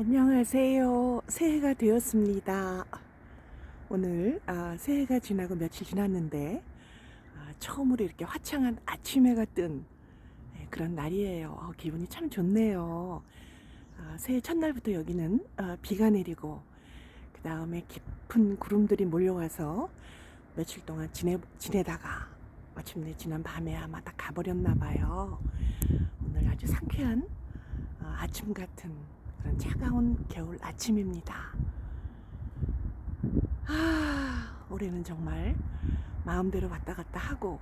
안녕하세요. 새해가 되었습니다. 오늘 아, 새해가 지나고 며칠 지났는데 아, 처음으로 이렇게 화창한 아침 해가 뜬 네, 그런 날이에요. 어, 기분이 참 좋네요. 아, 새해 첫날부터 여기는 아, 비가 내리고 그 다음에 깊은 구름들이 몰려와서 며칠 동안 지내, 지내다가 마침내 지난 밤에 아마 다 가버렸나 봐요. 오늘 아주 상쾌한 어, 아침 같은 그런 차가운 겨울 아침입니다. 아, 올해는 정말 마음대로 왔다 갔다 하고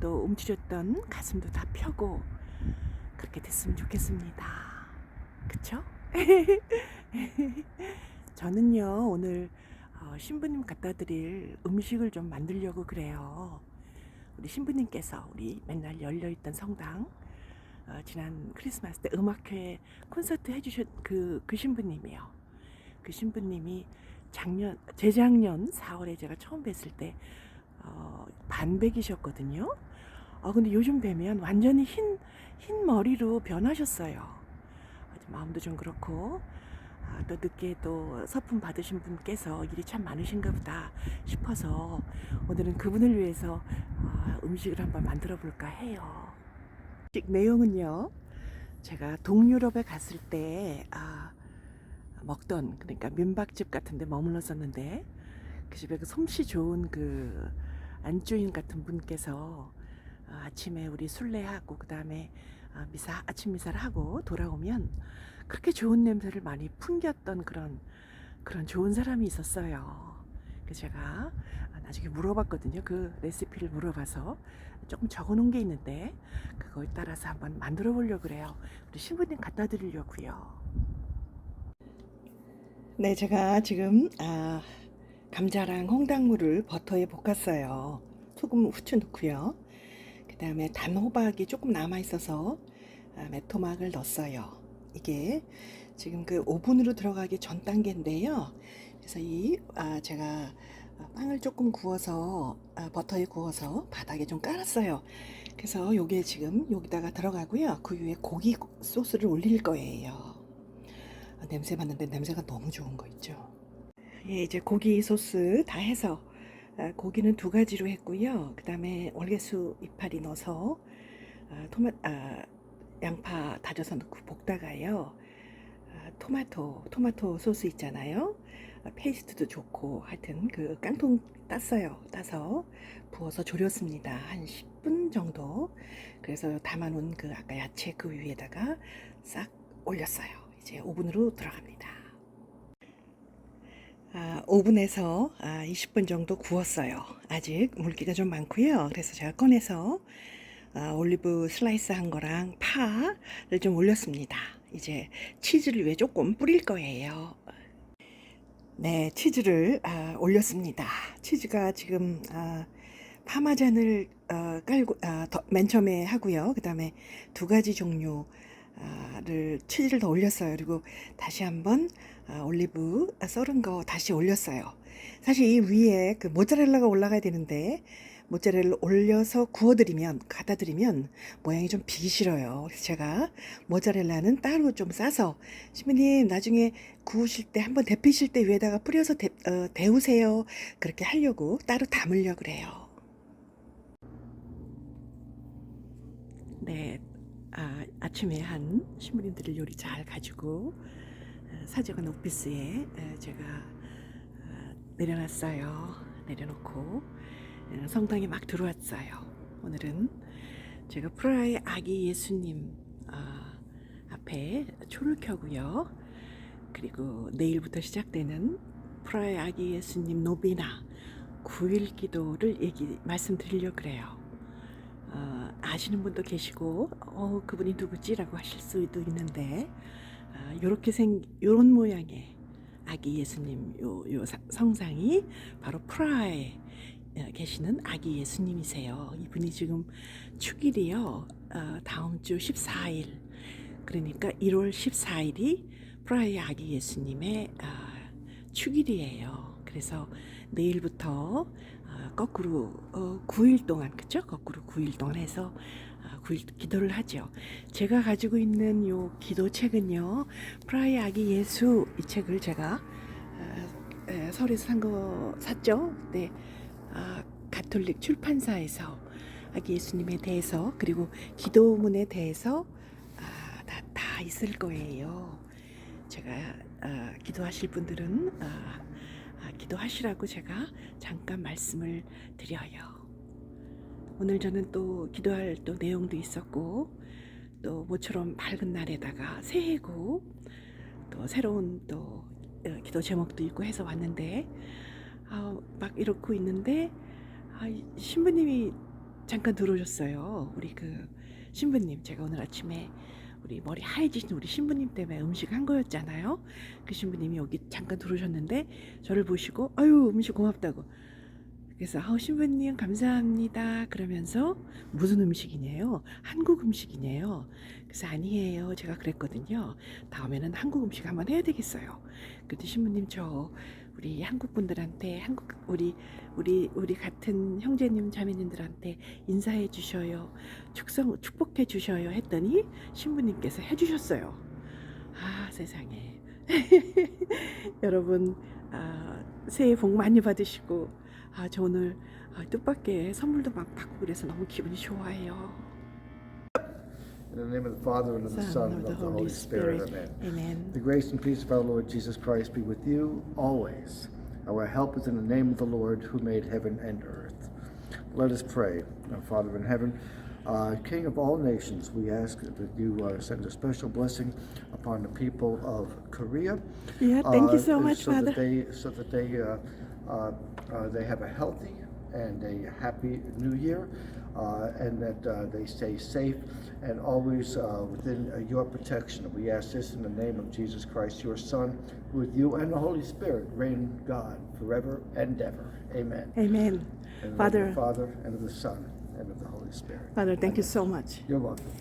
또 움츠렸던 가슴도 다 펴고 그렇게 됐으면 좋겠습니다. 그쵸? 저는요, 오늘 어, 신부님 갖다 드릴 음식을 좀 만들려고 그래요. 우리 신부님께서 우리 맨날 열려있던 성당 어, 지난 크리스마스 때 음악회 콘서트 해주셨 그, 그 신부님이요. 그 신부님이 작년, 재작년 4월에 제가 처음 뵀을 때, 어, 반백이셨거든요. 어, 근데 요즘 뵈면 완전히 흰, 흰 머리로 변하셨어요. 마음도 좀 그렇고, 아, 또 늦게 또 서품 받으신 분께서 일이 참 많으신가 보다 싶어서 오늘은 그분을 위해서 어, 음식을 한번 만들어 볼까 해요. 음식 내용은요. 제가 동유럽에 갔을 때 아, 먹던 그러니까 민박집 같은데 머물렀었는데 그 집에 그 솜씨 좋은 그 안주인 같은 분께서 아, 아침에 우리 술래하고 그 다음에 아, 미사 아침 미사를 하고 돌아오면 그렇게 좋은 냄새를 많이 풍겼던 그런 그런 좋은 사람이 있었어요. 그래서 제가 나중에 물어봤거든요. 그 레시피를 물어봐서 조금 적어놓은 게 있는데 그거에 따라서 한번 만들어 보려고 그래요. 우리 신부님 갖다 드리려고요. 네, 제가 지금 아, 감자랑 홍당무를 버터에 볶았어요. 소금, 후추 넣고요. 그 다음에 단호박이 조금 남아 있어서 아, 메토막을 넣었어요. 이게 지금 그 오븐으로 들어가기 전 단계인데요. 그래서 이 아, 제가 빵을 조금 구워서 아, 버터에 구워서 바닥에 좀 깔았어요. 그래서 요게 지금 여기다가 들어가고요. 그 위에 고기 소스를 올릴 거예요. 아, 냄새 맡는데 냄새가 너무 좋은 거 있죠. 예, 이제 고기 소스 다 해서 아, 고기는 두 가지로 했고요. 그 다음에 월계수 이파리 넣어서 아, 토마 아, 양파 다져서 넣고 볶다가요. 아, 토마토 토마토 소스 있잖아요. 아, 페이스트도 좋고 하여튼 그 깡통 땄어요. 따서 부어서 졸였습니다. 한 10분 정도. 그래서 담아놓은 그 아까 야채 그 위에다가 싹 올렸어요. 이제 오븐으로 들어갑니다. 아, 오븐에서 아, 20분 정도 구웠어요. 아직 물기가 좀 많고요. 그래서 제가 꺼내서 아, 올리브 슬라이스 한 거랑 파를 좀 올렸습니다. 이제 치즈를 위에 조금 뿌릴 거예요. 네, 치즈를 아, 올렸습니다. 치즈가 지금 아, 파마잔을 어, 깔고 아, 더, 맨 처음에 하고요. 그 다음에 두 가지 종류를 치즈를 더 올렸어요. 그리고 다시 한번 아, 올리브 썰은 거 다시 올렸어요. 사실 이 위에 그 모짜렐라가 올라가야 되는데 모짜렐라를 올려서 구워드리면 갖다드리면 모양이 좀 비기 싫어요. 그래서 제가 모짜렐라는 따로 좀 싸서 신부님 나중에 구우실 때 한번 데피실 때 위에다가 뿌려서 데, 어, 데우세요. 그렇게 하려고 따로 담으려고 그래요. 네, 아, 아침에 한 신부님들을 요리 잘 가지고 어, 사제관 오피스에 에, 제가 어, 내려놨어요. 내려놓고 어, 성당에 막 들어왔어요. 오늘은 제가 프라하의 아기 예수님 아, 앞에 초를 켜고요. 그리고 내일부터 시작되는 프라하의 아기 예수님 노비나 9일 기도를 얘기 말씀드리려고 그래요. 어, 아시는 분도 계시고 어, 그분이 누구지라고 하실 수도 있는데 어, 요렇게 생 요런 모양의 아기 예수님 요, 요 사- 성상이 바로 프라하에 어, 계시는 아기 예수님이세요. 이분이 지금 축일이요. 어, 다음 주 14일 그러니까 1월 14일이 프라하의 아기 예수님의 아, 축일이에요. 그래서 내일부터 아, 거꾸로 어, 9일 동안 그죠? 거꾸로 9일 동안 해서 아, 구- 기도를 하죠. 제가 가지고 있는 요 기도책은요, 프라이 아기 예수 이 책을 제가 서울에서 산 거 샀죠. 네, 아, 가톨릭 출판사에서 아기 예수님에 대해서 그리고 기도문에 대해서 아, 다, 다 있을 거예요. 제가 아, 기도하실 분들은 아, 아, 기도하시라고 제가 잠깐 말씀을 드려요. 오늘 저는 또 기도할 또 내용도 있었고 또 모처럼 밝은 날에다가 새해고 또 새로운 또 어, 기도 제목도 있고 해서 왔는데 아, 막 이렇고 있는데 아, 이 신부님이 잠깐 들어오셨어요. 우리 그 신부님 제가 오늘 아침에 우리 머리 하얘지신 우리 신부님 때문에 음식 한 거였잖아요. 그 신부님이 여기 잠깐 들어오셨는데 저를 보시고 아유 음식 고맙다고. 그래서 아우 신부님 감사합니다. 그러면서 무슨 음식이냐요? 한국 음식이네요? 그래서 아니에요. 제가 그랬거든요. 다음에는 한국 음식 한번 해야 되겠어요. 그때 신부님 저 우리 한국 분들한테 한국 우리 우리 우리 같은 형제님 자매님들한테 인사해 주셔요. 축성 축복해 주셔요 했더니 신부님께서 해 주셨어요. 아 세상에. 여러분 아, 새해 복 많이 받으시고 아, 저 오늘 아, 뜻밖의 선물도 막 받고 그래서 너무 기분이 좋아요. In the name of the Father, and of the Son, and of the Holy Spirit. Amen. Amen. The grace and peace of our Lord Jesus Christ be with you always. Our help is in the name of the Lord who made heaven and earth. Let us pray. Our Father in heaven, uh, King of all nations, we ask that you uh, send a special blessing upon the people of Korea. Yeah, thank you uh, so much, so Father. That they, so that they, uh, uh, uh, they have a healthy and a happy new year, uh, and that uh, they stay safe and always uh, within uh, your protection. We ask this in the name of Jesus Christ, your Son, who with you and the Holy Spirit reign God forever and ever. Amen. Amen. And in the name of Father, the Father and of the Son and of the Holy Spirit. Father, thank you so much. You're welcome.